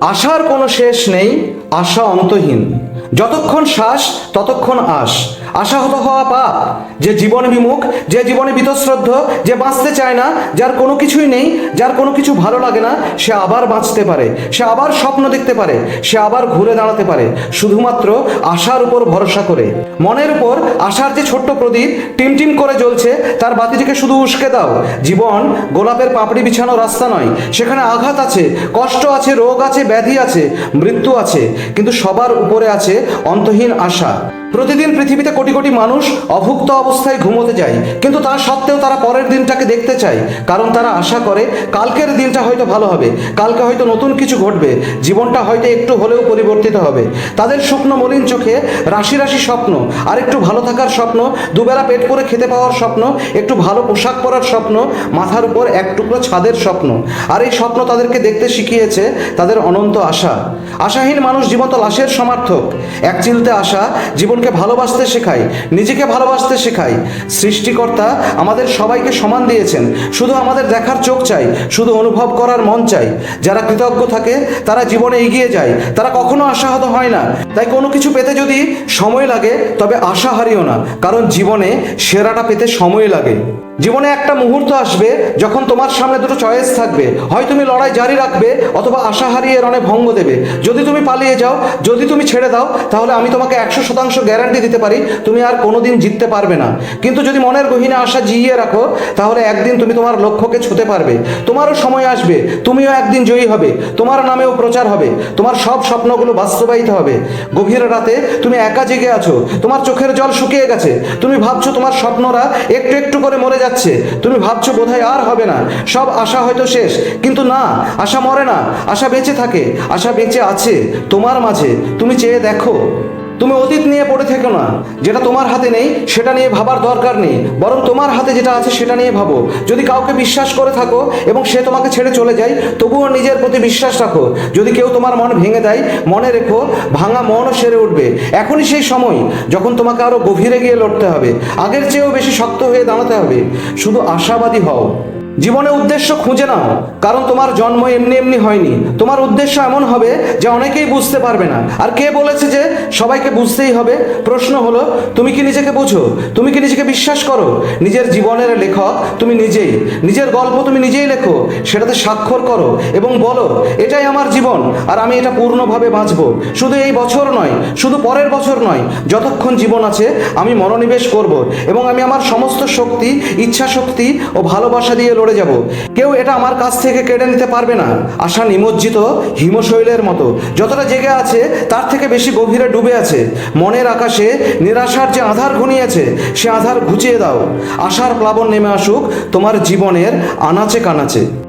আশার কোনো শেষ নেই আশা অন্তহীন। যতক্ষণ শ্বাস, ততক্ষণ আশ। আশাহত হওয়া পাপ, যে জীবন বিমুখ, যে জীবনে বীতশ্রদ্ধ, যে বাঁচতে চায় না, যার কোনো কিছুই নেই, যার কোনো কিছু ভালো লাগে না, সে আবার বাঁচতে পারে, সে আবার স্বপ্ন দেখতে পারে, সে আবার ঘুরে দাঁড়াতে পারে, শুধুমাত্র আশার উপর ভরসা করে। মনের উপর আশার যে ছোট্ট প্রদীপ টিমটিম করে জ্বলছে, তার বাতিটিকে শুধু উস্কে দাও। জীবন গোলাপের পাপড়ি বিছানো রাস্তা নয়, সেখানে আঘাত আছে, কষ্ট আছে, রোগ আছে, ব্যাধি আছে, মৃত্যু আছে, কিন্তু সবার উপরে আছে অন্তহীন আশা। প্রতিদিন পৃথিবীতে কোটি কোটি মানুষ অভুক্ত অবস্থায় ঘুমোতে যায়, কিন্তু তা সত্ত্বেও তারা পরের দিনটাকে দেখতে চায়, কারণ তারা আশা করে কালকের দিনটা হয়তো ভালো হবে, কালকে হয়তো নতুন কিছু ঘটবে, জীবনটা হয়তো একটু হলেও পরিবর্তিত হবে। তাদের শুকনো মলিন চোখে রাশি রাশি স্বপ্ন আর একটু ভালো থাকার স্বপ্ন, দুবেলা পেট করে খেতে পাওয়ার স্বপ্ন, একটু ভালো পোশাক পরার স্বপ্ন, মাথার উপর এক টুকরো ছাদের স্বপ্ন। আর এই স্বপ্ন তাদেরকে দেখতে শিখিয়েছে তাদের অনন্ত আশা। আশাহীন মানুষ জীবন্ত লাশের সমার্থক। এক চিলতে আশা জীবনকে ভালোবাসতে শেখায় নিজেকে ভালোবাসতে শেখায় সৃষ্টিকর্তা আমাদের সবাইকে সমান দিয়েছেন। শুধু আমাদের দেখার চোখ চাই, শুধু অনুভব করার মন চাই। যারা কৃতজ্ঞ থাকে, তারা জীবনে এগিয়ে যায়। তারা কখনো আশাহত হয় না। তাই কোনো কিছু পেতে যদি সময় লাগে, তবে আশা হারিও না। কারণ জীবনে সেরাটা পেতে সময় লাগে। জীবনে একটা মুহূর্ত আসবে যখন তোমার সামনে দুটো চয়েস থাকবে। হয় তুমি লড়াই জারি রাখবে অথবা আশা হারিয়ে রণে ভঙ্গ দেবে। যদি তুমি পালিয়ে যাও, যদি তুমি ছেড়ে দাও, তাহলে আমি তোমাকে একশো শতাংশ গ্যারান্টি দিতে পারি, তুমি আর কোনোদিন জিততে পারবে না। কিন্তু যদি মনের গহীনে আশা জিইয়ে রাখো, তাহলে একদিন তুমি তোমার লক্ষ্যকে ছুতে পারবে। তোমারও সময় আসবে, তুমিও একদিন জয়ী হবে, তোমার নামেও প্রচার হবে, তোমার সব স্বপ্নগুলো বাস্তবায়িত হবে। গভীর রাতে তুমি একা জেগে আছো, তোমার চোখের জল শুকিয়ে গেছে, তুমি ভাবছ তোমার স্বপ্নরা একটু একটু করে মরে যাচ্ছে। তুমি ভাবছ বোধহয় আর হবে না। সব আশা হয়তো শেষ, কিন্তু না, আশা মরে না, আশা বেঁচে থাকে, আশা বেঁচে আছে তোমার মাঝে। তুমি চেয়ে দেখো। তুমি অতীত নিয়ে পড়ে থেকো না। যেটা তোমার হাতে নেই, সেটা নিয়ে ভাবার দরকার নেই। বরং তোমার হাতে যেটা আছে, সেটা নিয়ে ভাবো। যদি কাউকে বিশ্বাস করে থাকো এবং সে তোমাকে ছেড়ে চলে যায়, তবুও নিজের প্রতি বিশ্বাস রাখো। যদি কেউ তোমার মন ভেঙে দেয়, মনে রেখো, ভাঙা মনও সেরে উঠবে। এখনই সেই সময় যখন তোমাকে আরও গভীরে গিয়ে লড়তে হবে। আগের চেয়েও বেশি শক্ত হয়ে দাঁড়াতে হবে। শুধু আশাবাদী হও। জীবনে উদ্দেশ্য খুঁজে নাও, কারণ তোমার জন্ম এমনি এমনি হয়নি। তোমার উদ্দেশ্য এমন হবে যে অনেকেই বুঝতে পারবে না। আর কে বলেছে যে সবাইকে বুঝতেই হবে? প্রশ্ন হলো, তুমি কি নিজেকে বুঝো? তুমি কি নিজেকে বিশ্বাস করো? নিজের জীবনের লেখক তুমি নিজেই। নিজের গল্প তুমি নিজেই লেখো। সেটাতে স্বাক্ষর করো এবং বলো, এটাই আমার জীবন, আর আমি এটা পূর্ণভাবে বাঁচবো। শুধু এই বছর নয়, শুধু পরের বছর নয়, যতক্ষণ জীবন আছে, আমি মনোনিবেশ করব এবং আমি আমার সমস্ত শক্তি ইচ্ছা শক্তি ও ভালোবাসা দিয়ে লড়ে যাব। কেউ এটা আমার কাছ থেকে কেড়ে নিতে পারবে না। আশা নিমজ্জিত হিমশৈলের মতো। যতটা জেগে আছে, তার থেকে বেশি গভীরে ডুবে আছে। মনের আকাশে নিরাশার যে আধার ঘনিয়েছে, সে আধার ঘুচিয়ে দাও। আশার প্লাবন নেমে আসুক, তোমার জীবনের আনাচে কানাচে।